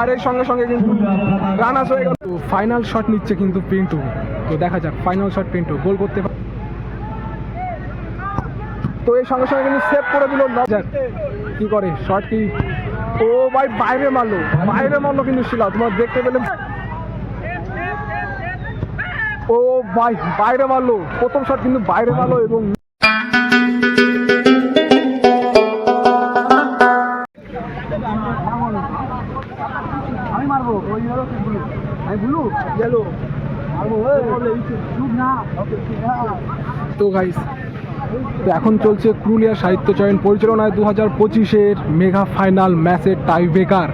আর এর সঙ্গে সঙ্গে কিন্তু রান আস হয়ে গেল। ফাইনাল শট নিচ্ছে কিন্তু পিন্টু। তো দেখা যাক ফাইনাল শট পিন্টু গোল করতে পার। তো এর সঙ্গে সঙ্গে কিন্তু সেভ করে দিল যাক কি করে শট কি? ও ভাই বাইরে মারলো। বাইরে মারলো কিন্তু শিলা তোমার দেখতে পেলে। ও ভাই বাইরে মারলো। প্রথম শট কিন্তু বাইরে মারলো এবং আমি মারবো ওই ইয়েলো ব্লু? আমি ব্লু ইয়েলো মারবো না। তো গাইস তো এখন চলছে পুরুলিয়া সাহিত্য চয়ন পরিচালনায় দু হাজার পঁচিশের মেগা ফাইনাল ম্যাচের টাই ব্রেকার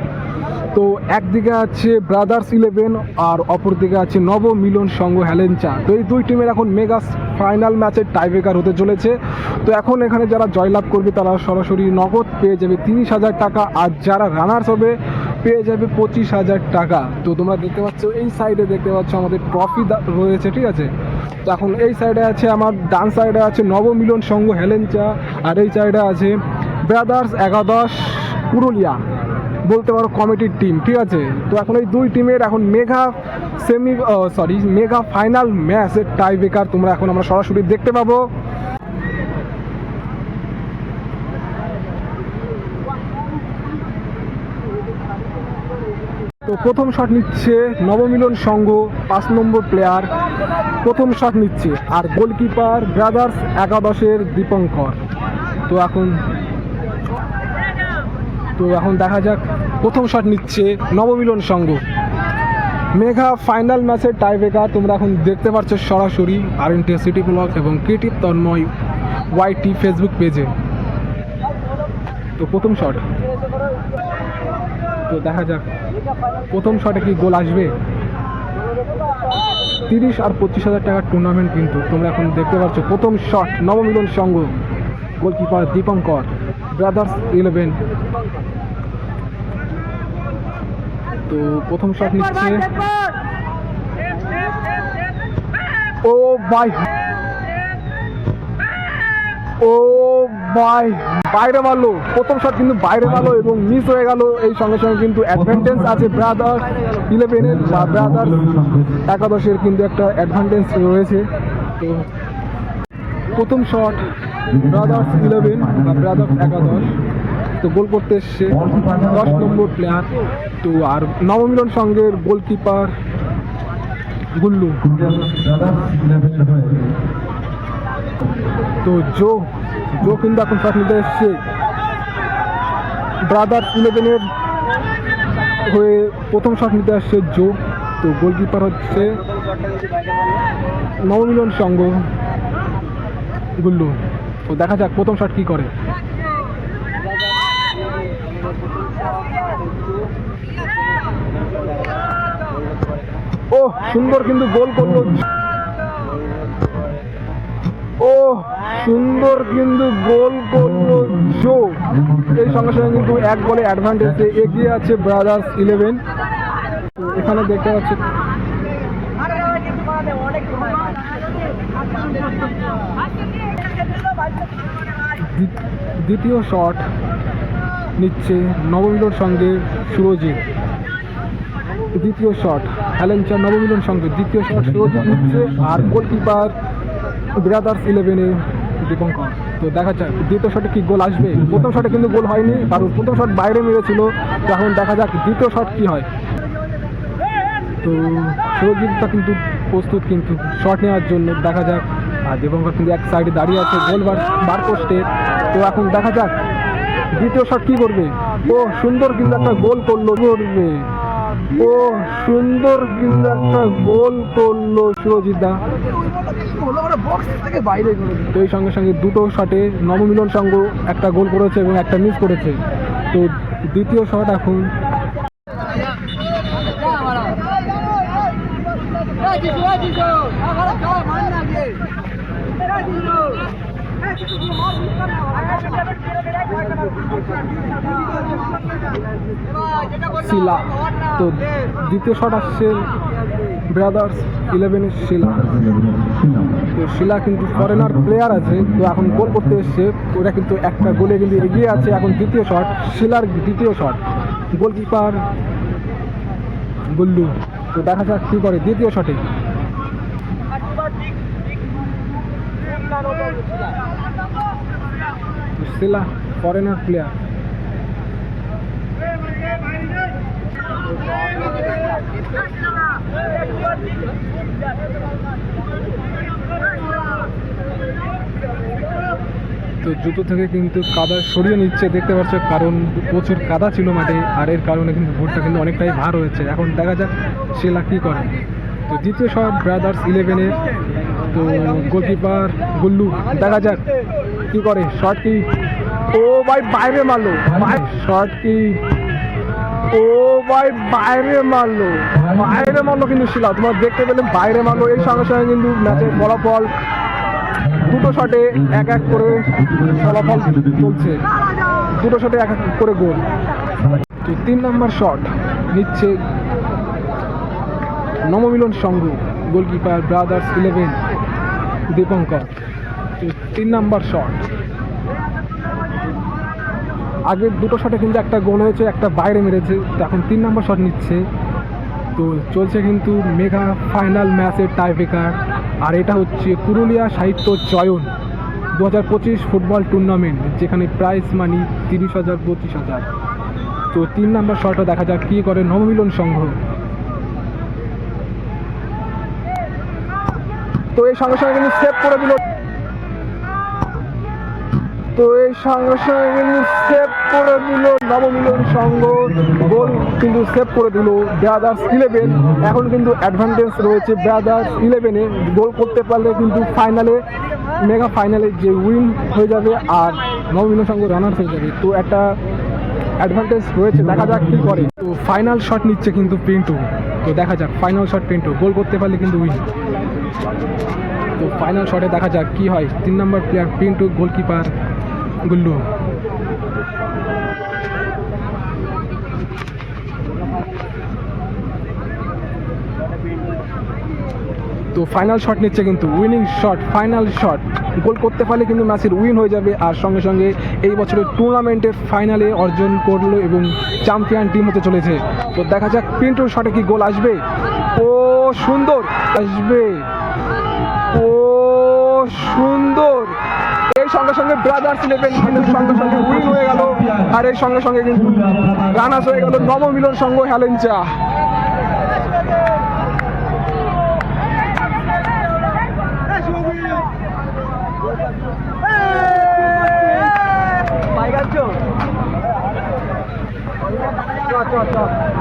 তো একদিকে আছে ব্রাদার্স ইলেভেন আর অপরদিকে আছে নব মিলন সংঘ হ্যালেঞ্চা তো এই দুই টিমের এখন মেগা ফাইনাল ম্যাচের টাই ব্রেকার হতে চলেছে। তো এখন এখানে যারা জয়লাভ করবে তারা সরাসরি নগদ পেয়ে যাবে তিরিশ হাজার টাকা। আর যারা রানার্স হবে পেয়ে যাবে পঁচিশ হাজার টাকা। তো তোমরা দেখতে পাচ্ছ, এই সাইডে দেখতে পাচ্ছ আমাদের ট্রফি রয়েছে, ঠিক আছে? তো এখন এই সাইডে আছে আমার, ডান সাইডে আছে নবমিলন সংঘ হেলেঞ্চা, আর এই সাইডে আছে ব্রাদার্স একাদশ পুরুলিয়া। বলতে পারো কমিটির টিম ঠিক আছে? তো এখন এই দুই টিমের এখন mega semi sorry mega final ম্যাচের টাই ব্রেকার তোমরা এখন আমরা সরাসরি দেখতে পাবো। তো প্রথম শট নিচ্ছে নবমিলন সংঘ, পাঁচ নম্বর প্লেয়ার প্রথম শট নিচ্ছে। আর গোলকিপার ব্রাদার্স একাদশের দীপঙ্কর। তো এখন তো এখন দেখা যাক। প্রথম শট নিচ্ছে নবমিলন সংঘ। মেঘা ফাইনাল ম্যাচের টাই ব্রেকার তোমরা এখন দেখতে পাচ্ছ সরাসরি আর সিটি ব্লক এবং ক্রিয়েটিভ তন্ময় ওয়াইটি ফেসবুক পেজে তো প্রথম শট তো দেখা যাক। প্রথম শটে কি গোল আসবে? তিরিশ আর পঁচিশ হাজার টাকার টুর্নামেন্ট কিন্তু তোমরা এখন দেখতে পাচ্ছ। প্রথম shot Nabamilan Sangha. Goalkeeper Dipankar brothers eleven তো প্রথম শট নিচ্ছে। ও বাই ও বাইরে মারলো প্রথম শট কিন্তু বাইরে মারলো এবং মিস হয়ে গেল। এই সঙ্গে সঙ্গে কিন্তু অ্যাডভান্টেজ আছে ব্রাদার ইলেভেনের বা ব্রাদার একাদশের কিন্তু একটা অ্যাডভান্টেজ রয়েছে। তো প্রথম শট ব্রাদার্স ইলেভেন বা ব্রাদার্স একাদশ। তো গোল করতে এসছে দশ নম্বর প্লেয়ার তো আর নবমিলন সঙ্গের গোলকিপার গুল্লু। তো জো জো কিন্তু এখন শট নিতে এসছে। ব্রাদার ইলেভেনের হয়ে প্রথম শট নিতে আসছে জো। তো গোলকিপার হচ্ছে নবমিলন সংঘ গুল্লু, তো দেখা যাক প্রথম শট কি করে। ও সুন্দর কিন্তু গোল করল। সুন্দর কিন্তু গোল করল জো। এই সঙ্গে সঙ্গে কিন্তু এক গোলে অ্যাডভান্টেজে এগিয়ে আছে ব্রাদার্স ইলেভেন এখানে দেখতে পাচ্ছি দ্বিতীয় শট নিচ্ছে নবমিলন সঙ্গে সুরজিৎ। দ্বিতীয় শট হ্যালেঞ্চা নবমিলন সঙ্গে দ্বিতীয় শট সুরজিৎ নিচ্ছে আর গোলকিপার ব্রাদার্স ইলেভেনের দীপঙ্কর তো দেখা যাক, দ্বিতীয় শটে কি গোল আসবে? প্রথম শটে কিন্তু গোল হয়নি, কারণ প্রথম শট বাইরে মেরেছিল এখন দেখা যাক দ্বিতীয় শট কি হয়। তো সুরজিৎটা কিন্তু প্রস্তুত কিন্তু শট নেওয়ার জন্য দেখা যাক। আর দীপঙ্কর কিন্তু এক সাইডে দাঁড়িয়ে আছে, গোল বার পোস্টে তো এখন দেখা যাক, দ্বিতীয় শট কি করবে? ও সুন্দর কিন্তু একটা গোল করল, করবে। ও সুন্দর কিন্তু একটা গোল করল সুরজিৎদা বক্স বাইরে তো এই সঙ্গে সঙ্গে দুটো শটে নবমিলন সংঘ একটা গোল করেছে এবং একটা মিস করেছে। তো দ্বিতীয় শট এখন। শিলা। তো দ্বিতীয় শট আসছে ব্রাদার্স ইলেভেনের শিলা। তো শিলা কিন্তু ফরেনার প্লেয়ার আছে, তো এখন গোল করতে এসছে। ওরা কিন্তু একটা গোলে কিন্তু এগিয়ে আছে এখন দ্বিতীয় শট, শিলার দ্বিতীয় শট। গোলকিপার গুল্লু। তো দেখা যাক কী করে দ্বিতীয় শটে। শিলা ফরেনার প্লেয়ার তো জুতো থেকে কিন্তু কাদা সরিয়ে নিচ্ছে, দেখতে পাচ্ছ, কারণ প্রচুর কাদা ছিল মাঠে, আর এর কারণে কিন্তু ভোটটা কিন্তু অনেকটাই ভার হয়েছে। এখন দেখা যাক শিলা কী করে। তো দ্বিতীয় সব ব্রাদার্স ইলেভেনের তো গোলকিপার গুল্লু, দেখা যাক। কি করে? কি? ও ভাই বাইরে মারলো। কি? ও ভাই বাইরে মারলো। বাইরে মারলো কিন্তু শিলা। তোমার দেখতে পেলে বাইরে মারলো। এই সঙ্গে সঙ্গে কিন্তু ম্যাচের ফলাফল দুটো শটে এক এক করে ফলাফল চলছে। দুটো শটে এক এক করে গোল। তো তিন নম্বর শট নিচ্ছে Nabamilan Sangha goalkeeper brothers eleven Dipankar তিন নাম্বার শট আগের দুটো শটে কিন্তু একটা গোল হয়েছে, একটা বাইরে মেরেছে, তো এখন তিন নাম্বার শট নিচ্ছে। তো চলছে কিন্তু মেগা ফাইনাল ম্যাচের টাই ব্রেকার আর এটা হচ্ছে পুরুলিয়া সাহিত্য চয়ন দু হাজার পঁচিশ ফুটবল টুর্নামেন্ট যেখানে প্রাইজ মানি তিরিশ হাজার, পঁচিশ হাজার। তো তিন নাম্বার শটটা দেখা যাক কী করে নবমিলন সংঘ। তো এই সঙ্গে সঙ্গে কিন্তু সেভ করে দিল তো এই সঙ্গে সঙ্গে কিন্তু সেভ করে দিল, নবমিলন সংঘ। গোল কিন্তু সেভ করে দিল ব্রাদার্স ইলেভেন এখন কিন্তু অ্যাডভান্টেজ রয়েছে ব্রাদার্স ইলেভেনে গোল করতে পারলে কিন্তু ফাইনালে মেগা ফাইনালে যে উইন হয়ে যাবে আর নবমিলন সংঘ রানার্স হয়ে যাবে। তো একটা অ্যাডভান্টেজ রয়েছে, দেখা যাক কী করে। তো ফাইনাল শট নিচ্ছে কিন্তু পিন্টু তো দেখা যাক ফাইনাল শট পিন্টু গোল করতে পারলে কিন্তু উইন তো ফাইনাল শটে দেখা যাক কি হয়। তিন number player Pintu goalkeeper Gullu তো ফাইনাল শট নিচ্ছে কিন্তু winning shot final shot goal করতে পারলে কিন্তু ম্যাচের উইন হয়ে যাবে আর সঙ্গে সঙ্গে এই বছরের টুর্নামেন্টের ফাইনালে অর্জন করল এবং চ্যাম্পিয়ন টিম হতে চলেছে। তো দেখা যাক পিন্টুর শটে কি গোল আসবে। ও সুন্দর, আসবে। ও সুন্দর। সঙ্গে সঙ্গে ব্রাদার্স ইলেভেন কিন্তু সঙ্গে সঙ্গে উইন হয়ে গেল আর এই সঙ্গে সঙ্গে কিন্তু রানার্স হয়ে গেল নবমিলন সংঘ হ্যালেঞ্চা চ চ চ